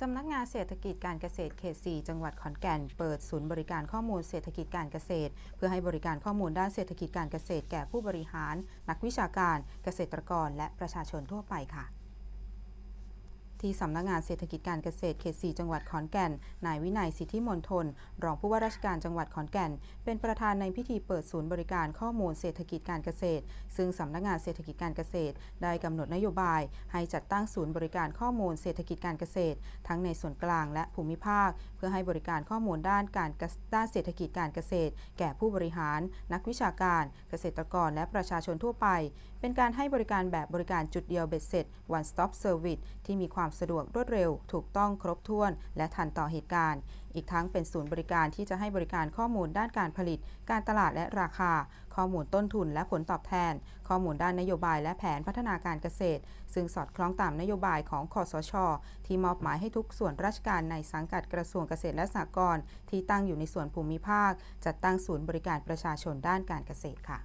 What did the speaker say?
สำนักงานเศรษฐกิจการเกษตรเขต 4 จังหวัดขอนแก่น เปิดศูนย์บริการข้อมูลเศรษฐกิจการเกษตร เพื่อให้บริการข้อมูลด้านเศรษฐกิจการเกษตรแก่ผู้บริหาร นักวิชาการ เกษตรกร และประชาชนทั่วไปค่ะ ที่สำนักงานเศรษฐกิจการเกษตรเขต 4 จังหวัดขอนแก่น นายวินัยสิทธิมนทน รองผู้ว่าราชการจังหวัดขอนแก่น เป็นประธานในพิธีเปิดศูนย์บริการข้อมูลเศรษฐกิจการเกษตร ซึ่งสำนักงานเศรษฐกิจการเกษตร ได้กำหนดนโยบาย ให้จัดตั้งศูนย์บริการข้อมูลเศรษฐกิจการเกษตร ทั้งในส่วนกลางและภูมิภาค เพื่อให้บริการข้อมูลด้านการด้านเศรษฐกิจการเกษตร แก่ผู้บริหาร นักวิชาการ เกษตรกร และประชาชนทั่วไป เป็นการให้บริการแบบบริการจุดเดียวเบ็ดเสร็จ one stop service ที่มีความความสะดวกรวดเร็ว ถูกต้องครบถ้วน และทันต่อเหตุการณ์ อีกทั้งเป็นศูนย์บริการที่จะให้บริการข้อมูลด้านการผลิต การตลาดและราคา ข้อมูลต้นทุนและผลตอบแทน ข้อมูลด้านนโยบายและแผนพัฒนาการเกษตร ซึ่งสอดคล้องตามนโยบายของคอสช ที่มอบหมายให้ทุกส่วนราชการในสังกัดกระทรวงเกษตรและสหกรณ์ที่ตั้งอยู่ในส่วนภูมิภาคจัดตั้งศูนย์บริการประชาชนด้านการเกษตรค่ะ